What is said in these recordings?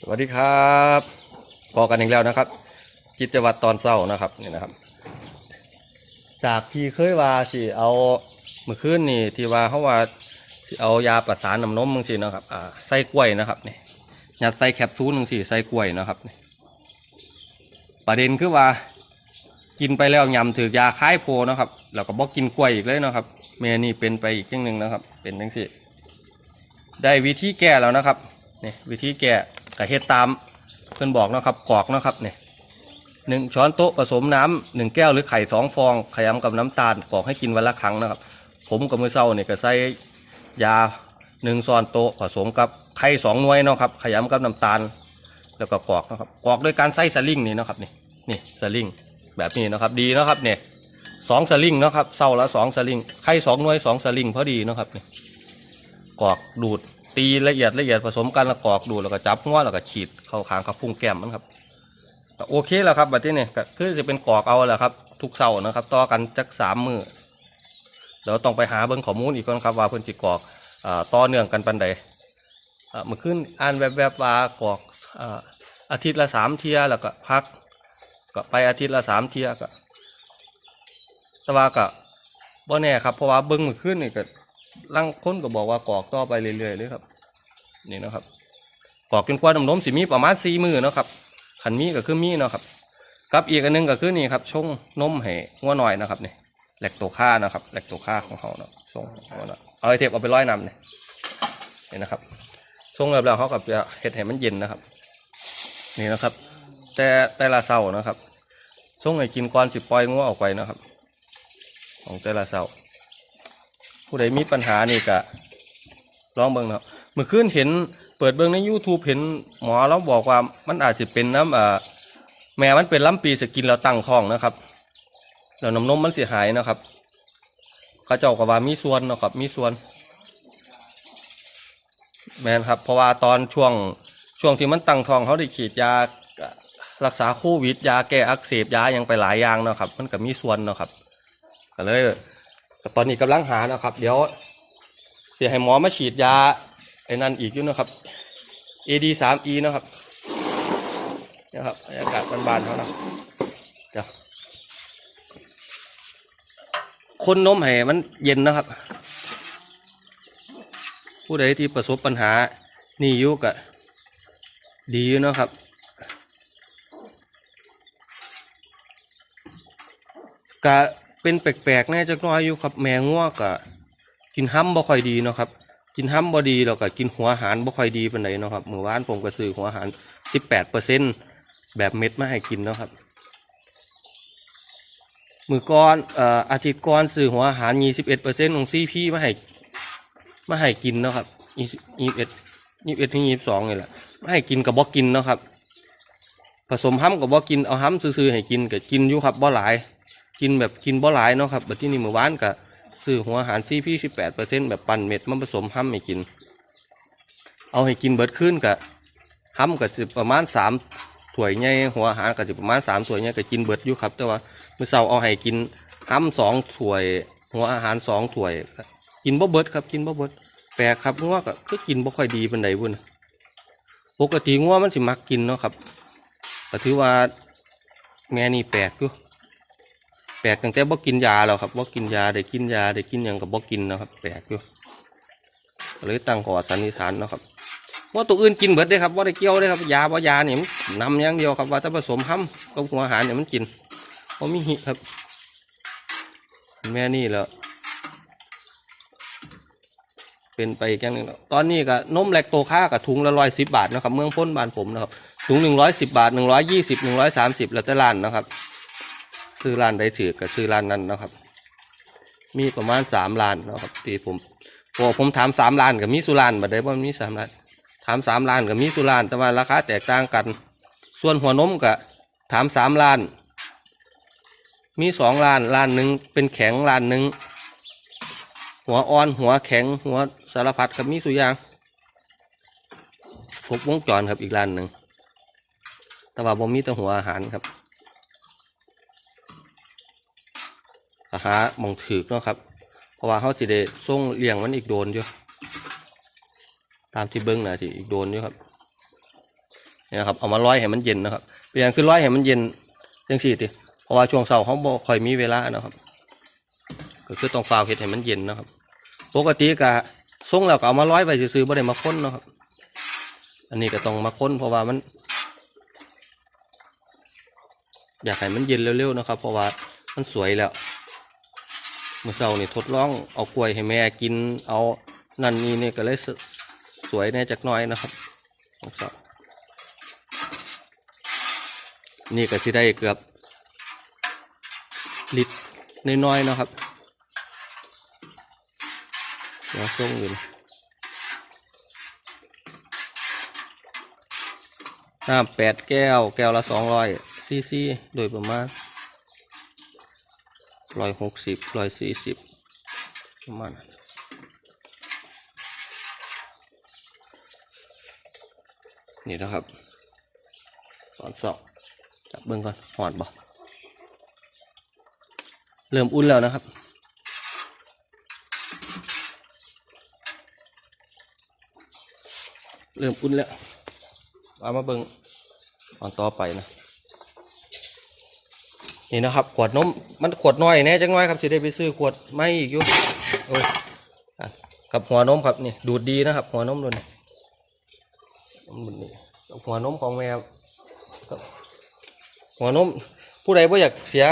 สวัสดีครับพอกันอีกแล้วนะครับกิจวัตรตอนเช้านะครับนี่นะครับ จากที่เคยว่าสิเอาเมื่อคืนนี่ที่ว่าเขาว่าสิเอายาประสานน้ำนมมึงสินะครับอ่าใส่กล้วยนะครับนี่ยัดใส่แคปซูลมึงสิใส่กล้วยนะครับนี่ประเด็นคือว่ากินไปแล้วยำถือยาคลายโพนะครับแล้วก็บอกกินกล้วยอีกเลยนะครับเมนี่เป็นไปอีกอย่างหนึ่งนะครับ เป็นจังสิได้วิธีแก้แล้วนะครับนี่วิธีแก้ กะเฮ็ดตามเพื่อนบอกนะครับกรอกนะครับเนี่ยหนึ่งช้อนโต๊ะผสมน้ำหนึ่งแก้วหรือไข่สองฟองขยำกับน้ำตาลกรอกให้กินวันละครั้งนะครับ ผมกับมือเศร้าเนี่ยก็ใส่ยาหนึ่งช้อนโต๊ะผสมกับไข่สองหน่วยนะครับขยำกับน้ำตาล แล้วก็กรอกนะครับกรอกด้วยการใส่สลิงนี่นะครับนี่นี่สลิงแบบนี้นะครับดีนะครับเนี่ยสองสลิงนะครับเศร้าละสองสลิงไข่สองหน่วยสองสลิงพอดีนะครับนี่กรอกดูด ตีละเอียดละเอียดผสมกันแล้วกอกดูแล้วก็จับง้อแล้วก็ฉีดเข้าคางกับพุ้งแก้มมันครับโอเคแล้วครับแบัดนี้เนี่ยก็คือจะเป็นกรอกเอาแหละครับ ทุกเสาร์นะครับ ต่อกันจักสามมือเดี๋ยวต้องไปหาเบิ้งข้อมูลอีกก่อนครับว่าเพิ่นจิกรอกอต่อเนื่องกันปันใดเมื่อคืนอ่านแวบๆว่ากรอกอ่าอาทิตย์ละสามเทียแล้วก็พักก็ไปอาทิตย์ละสามเทียก็แต่ว่าก็บ่แน่ครับเพราะว่าเบิ้งเมื่อคืนนี่ก็ ลังคนก็บอกว่ากอกต่อไปเรื่อยๆเลยครับ นี่นะครับกอกจนกว่าน้ำนมสิมีประมาณสี่มือเนาะครับขันมีก็คือมีเนาะครับกับอีกอันหนึงก็คือนี่ครับชงนมให้งัวหน่อยนะครับนี่แหลคโตค่านะครับแหลคโตค่าของเขาเนาะชงงัวหน่อยเอาไอเทปเอาไปร้อยนำเนี่ยนี่นะครับชงแล้วแล้วเขากับจะเห็ดให้มันเย็นนะครับ นี่นะครับ แต่แต่ละเสานะครับชงให้กินก่อนสิปล่อยงัวออกไปนะครับ ของแต่ละเสา ผู้ใดมีปัญหานี่ก็ลองเบิ่งเนาะเมื่อคืนเห็นเปิดเบิ่งใน YouTube เห็นหมอเราบอกว่ามันอาจจะเป็นน้ำอ่าแม่มันเป็นล้ำปีสกินแล้วตั้งท้องนะครับแล้วน้ำนมมันเสียหายนะครับเขาเจ้าก็ว่ามีส่วนนะครับมีส่วน แมนครับ เพราะว่าตอนช่วงช่วงที่มันตั้งท้องเขาได้ฉีดยารักษาโควิดยาแก้อักเสบยายังไปหลายอย่างเนาะครับ มันก็มีส่วนเนาะครับก็เลย ตอนนี้กำลังหานะครับ เดี๋ยวเสียให้หมอมาฉีดยาไอ้นั่นอีกอยู่นะครับ AD 3 E นะครับนะครับบรรยากาศบานๆเขานะเดี๋ยวคนนมให้มันเย็นนะครับ ผู้ใดที่ประสบปัญหานี่ยุกอะดีอยู่นะครับกะ เป็นแปลกๆแน่จักน้อยอยู่ครับ แมงง่วกะกินห้ำบ่ค่อยดีเนาะครับ กินห้ำบ่ดีแล้วก็กินหัวอาหารบ่ค่อยดีปานใดเนาะครับเมื่อวานผมก็ซื้อหัวอาหาร 18%แบบเม็ดมาให้กินเนาะครับมือก่อนเอ่ออาทิตย์ก่อนซื้อหัวอาหาร 21%ของซีพีมาให้มาให้กินเนาะครับ21 21ถึง22นี่แหละมาให้กินกับบ่กินเนาะครับ ผสมห้ำกับบ่กินเอาห้ำซื้อๆให้กินก็กินอยู่ครับบ่หลาย กินแบบกินบ่หลายเนาะครับแบบที่นี่เมื่อวานก็ซื้อหัวอาหารซีพีสิบแปดเปอร์เซ็นต์แบบปั่นเม็ดมาผสมห้ำให้กิน เอาให้กินเบิดขึ้นกับห้ำก็จะประมาณสามถ้วยใหญ่หัวอาหารก็จะประมาณสามถ้วยใหญ่ก็กินเบิดอยู่ครับ แต่ว่าเมื่อเช้าเอาให้กินห้ำสองถ้วย หัวอาหารสองถ้วย กินบ่เบิดครับกินบ่เบิดแปลกครับงัวก็คือกินบ่ค่อยดีเปานใดบุ่นปกติงัวมันสิมักกินเนาะครับก็ถือว่าแม่นี่แปลกอยู่ ลกตั้งแต่บ่กินยาแล้วครับบ่กินยาได้กินยาได้กินหยังกับบ่กินนะครับ แปลกอยู่เลยตั้งข้อสันนิษฐานนะครับว่าตัวอื่นกินเบิดได้ครับว่าได้เกี่ยวได้ครับยาบ่ยาเนี่ยมันนำอย่างเดียวครับว่าถ้าผสมห้ำกับหัวอาหารเนี่ยมันกินเพราะมีหิครับ แม่นี่แหล้วเป็นไปอีกอย่างหนึงแล้วตอนนี้ก็นมแลคโตค่ากับถุงละร้อยสิบบาทนะครับ เมืองพ้นบ้านผมนะครับถุงหนึ่งร้อยสิบบาทหนึ่งร้อยยี่สิบหนึ่งร้อยสามสิบแล้วแต่ร้านนะครับ ซื้อร้านใดถือกับซื้อร้านนั้นนะครับ มีประมาณสามล้านนะครับที่ผมพอผมถามสามล้านกับมีสุรานบัดได้ว่ามีสามล้านถามสามล้านกับมีสุราน แต่ว่าราคาแตกต่างกัน ส่วนหัวนมกับถามสามล้าน มีสองล้านล้านหนึ่งเป็นแข็งล้านหนึ่งหัวอ่อนหัวแข็งหัวสารพัดกับมีสุยางครบวงจรครับอีกล้านหนึ่งแต่ว่าบ่มีแต่หัวอาหารครับ หามองถือเนาะครับ เพราะว่าเขาจะได้ส่งเลี้ยงมันอีกโดนอยู่ตามที่เบิ้งนะสิอีกโดนอยู่ครับนี่นะครับเอามาร้อยให้มันเย็นนะครับเปลี่ยนคือร้อยให้มันเย็นจังสี่ติเพราะว่าช่วงเสาร์เขาบ่ค่อยมีเวลานะครับ ก็คือต้องฟาวเห็ดให้มันเย็นนะครับ ปกติก็ส่งแล้วก็เอามาร้อยไว้ซื้อๆบ่ได้มาค้นนะครับ อันนี้ก็ต้องมาค้นเพราะว่ามันอยากให้มันเย็นเร็วๆนะครับ เพราะว่ามันสวยแล้ว มื่อเช้านี่ทดลองเอากล้วยให้แม่กินเอานั่นนี่นี่ยก็เลยสสวยแน่จักน้อยนะครับขอเช้านี่ก็สิได้เกือบลิตรน้อยๆนะครับเดี๋ยวส่งอยู่นน้ำแปดแก้ว แก้วละสองร้อยซีซีโดยประมาณ ร้อยหกสิบร้อยสี่สิบประมาณนั้นนี่นะครับตอนสองจับเบิ้องก่อนหอดบ่เริ่มอุ่นแล้วนะครับเริ่มอุ่นแล้วเอามาเบิ้งตอนต่อไปนะ นี่นะครับขวดนมมันขวดน้อยแน่จังน้อยครับจะได้ไปซื้อขวดไม่อีกอยู่โอ้ยกับหัวนมครับนี่ดูดดีนะครับ หัวนมตัวนี้นมนี่กับหัวนมของแมวครับหัวนมผู้ใดบ่อยากเสีย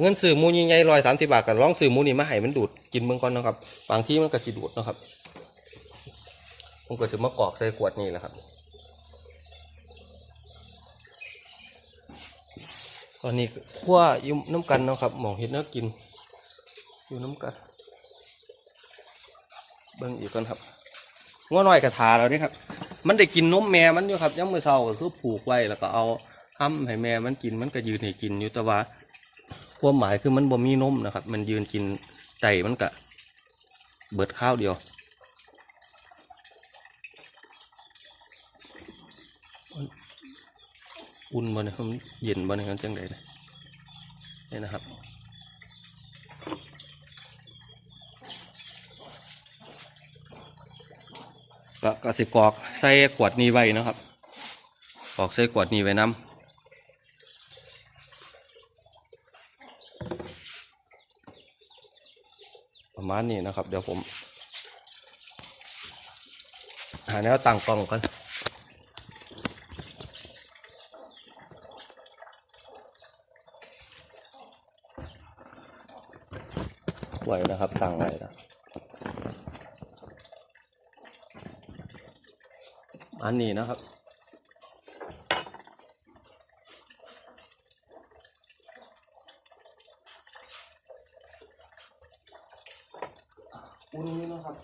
เงินซื้อมูใหญ่ๆร้อยสามสิบบาทก็ลองซื้อมูนี่มาให้มันดูดกินเมืองก่อนนะครับบางที่มันก็สิดูดนะครับผมก็จะมากรอกใส่ขวดนี่แหละครับ ตอนนี้ขั้วอยุ่น้ำกันเนาะครับหมองเห็ดเนื้อกิน อยู่น้ำกัน เบิ่งอีกก่อนครับง้อน้อยกระทาแล้วนี่ครับ มันได้กินนมแม่มันอยู่ครับย่ำมือเช้าก็คือผูกไว้แล้วก็เอาห้ำให้แม่มันกินมันก็ยืนให้กินอยู่แต่ว่าความหมายคือมันบ่มีนมนะครับ มันยืนกินไก่มันก็เบิดข้าวเดียว อุ่นบ่เนี่ยมันเย็นบ่เนี่ยมันจังไดเนี่ยนี่นะครับก็กสิกรอกใส่ขวดนี้ไว้นะครับกรอกใส่ขวดนี้ไว้น้ำประมาณนี้นะครับ เดี๋ยวผม หาแนวตั้งกล้องก่อน ไว้นะครับตั้งไว้นะอันนี้นะครับ อุ่นนี้นะครับ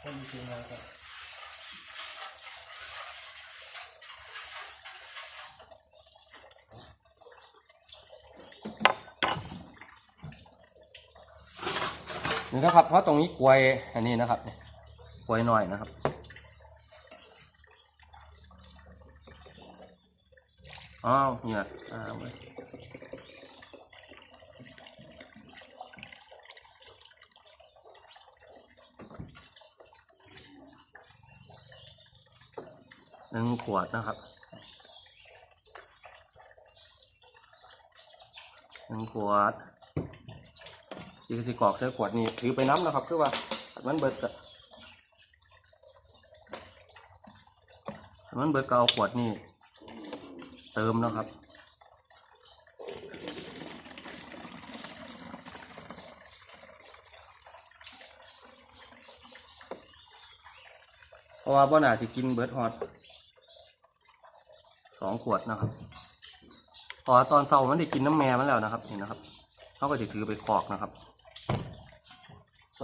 คนจริงนะครับ นี่นะครับ เพราะตรงนี้กลวยอันนี้นะครับกลวยหน่อยนะครับอ้าวเนี่ยอ้าวเว้ยหนึ่งขวดนะครับหนึ่งขวด ที่สิกรอกใส่ขวดนี่ถือไปน้ำนะครับคือว่ามันเบิดก็ถ้ามันเบิดก็เอาขวดนี่เติมนะครับเพราะว่าบ่น่าสิกินเบิร์ดฮอตสองขวดนะครับพอตอนเช้ามันได้กินน้ำแม่มันแล้วนะครับนี่นะครับเขาก็จะถือไปคอกนะครับ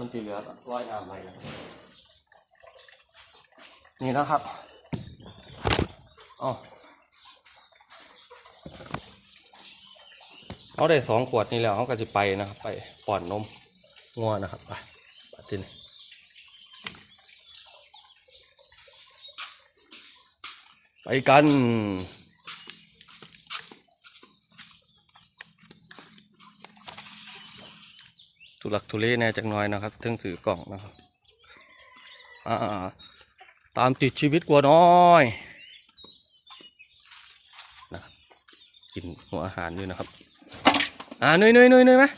ต้นที่เหลือร้อยน้ำไปนะนี่นะครับอ๋อเขาได้สองขวดนี่แล้วเขาก็จะไปนะครับ ไปป้อนนมงัวนะครับไปไปที่นี่ไปกัน ทุลักทุเลแน่จักหน้อยนะครับถึงถือกล่องนะครับอ่าตามติดชีวิตกลัวน้อยนะกินหัวอาหารอยู่นะครับอ่านุยนุยนุยนุยมา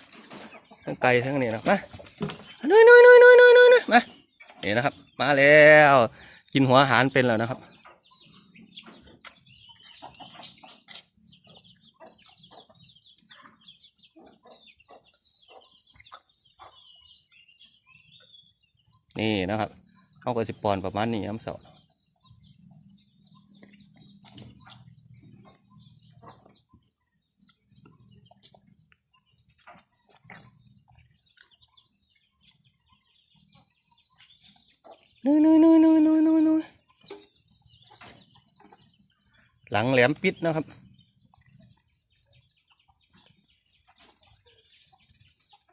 ทั้งไก่ทั้งนี่นะมานุยนุยนุยนุยนุยนุยนุยมาเนี่นะครับ มาแล้ว กินหัวอาหารเป็นแล้วนะครับ นี่นะครับเขาก็สิปอนประมาณนี้ครับเสานุยนุยนุยนุยนุยนุยนุยหลังแหลมปิดนะครับ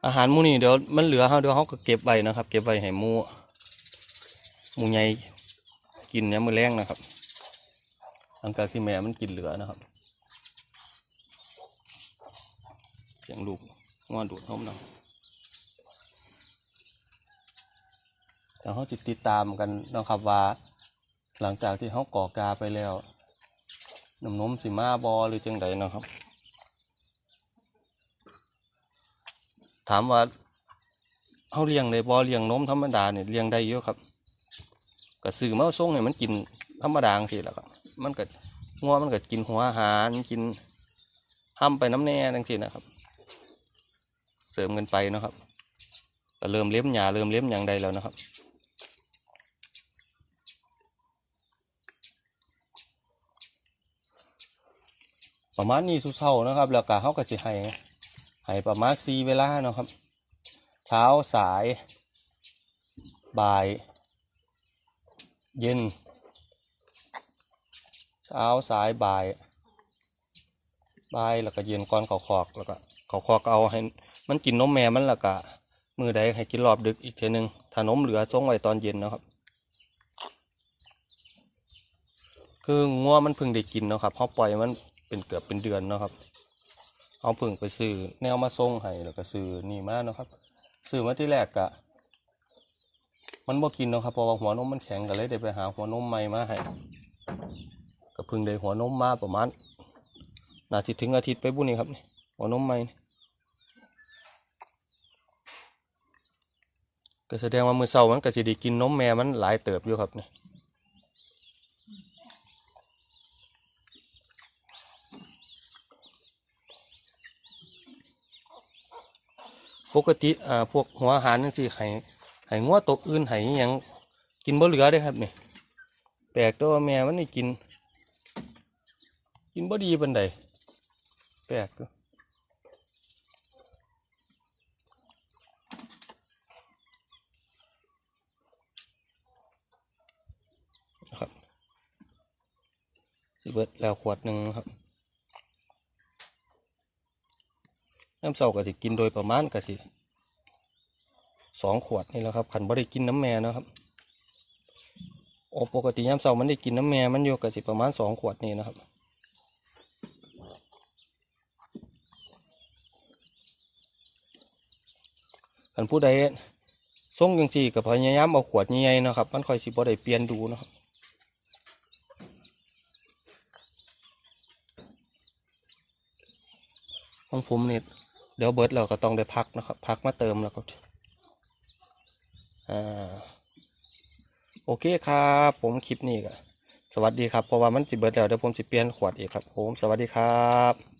อาหารมูนี่เดี๋ยวมันเหลือเขาเดี๋ยวเขาก็เก็บไว้นะครับ เก็บไว้ให้มูหมูใหญ่กินเนี่ยมือแรงนะครับหลังจากที่แม่มันกินเหลือนะครับเสียงลูกงอนดูดเขาหน่อยเดี๋ยวเขาติดติดตามกันนะครับว่า หลังจากที่เขาก่อกาไปแล้วน้ำนมสิมาบอหรือจังใดนะครับ ถามว่าเขาเลี้ยงได้บ่อเลี้ยงนมธรรมดาเนี่ยเลี้ยงได้เยอะครับก็ซื้อมาส่งให้มันกินธรรมดาสิแหละครับ มันก็งัวมันก็กินหัวอาหารกินห้ำไปน้ำแน่จังสินะครับ เสริมกันไปนะครับก็เริ่มเลี้ยมหญ้าเริ่มเลี้ยมหยังใดแล้วนะครับประมาณนี้สุดเช้านะครับ แล้วก็เขาก็สิให้ ให้ประมาณสี่เวลาเนาะครับ เช้าสาย บ่าย เย็น เช้าสายบ่าย บ่ายแล้วก็เย็นก่อนเขาคอกแล้วก็เขาคอกเอาให้มันกินนมแม่มันแล้วก็มือใดให้กินรอบดึกอีกเทีนึงถ้านมเหลือส่งไว้ตอนเย็นนะครับ คืองัวมันเพิ่งได้กินนะครับเขาปล่อยมันเป็นเกือบเป็นเดือนนะครับ เอาเพิ่งไปซื้อแนวมาส่งให้แล้วก็ซื้อนี่มาเนาะครับซื้อมาที่แรกกะ มันบ่กินเนาะครับเพราะว่าหัวนมมันแข็งก็เลยได้ไปหาหัวนมใหม่มาให้ก็พิ่งได้หัวนมมาประมาณนาทีถึงอาทิตย์ไปบุญนี่ครับนี่หัวนมใหม่ก็แสดงว่ามือเช้ามันก็สิได้กินนมแม่มันหลายเติบอยู่ครับเนี่ย ปกติอ่าพวกหัวอาหารนั่นสิให้ให้งัวตัวอื่นให้อิหยังกินบ่เหลือเด้ครับนี่แปลกตัวแม่มันนี่กิน กินบ่ดีปานใดแปลกตัวครับสิเบิดแล้วขวดหนึ่งครับ น้ำเสาก็สิกินโดยประมาณก็สิสองขวดนี่แหละครับขันบ่ได้กินน้ำแม่นะครับโอปกติยามเสามันได้กินน้ำแม่มันอยู่ก็สิประมาณสองขวดนี่นะครับ ขันผู้ใดส่งจังสี่กับพยายามเอาขวดใหญ่ๆนะครับ มันคอยสิบ่ได้เปลี่ยนดูนะครับของผมเนี่เดี๋ยวเบิร์ดเราก็ต้องได้พักนะครับ พักมาเติมแล้วก็อ่าโอเคครับ ผมคลิปนี้ก็สวัสดีครับเพราะว่ามันจิเบิร์ดแล้วเดี๋ยวผมจิเปลี่ยนขวดอีกครับ ผมสวัสดีครับ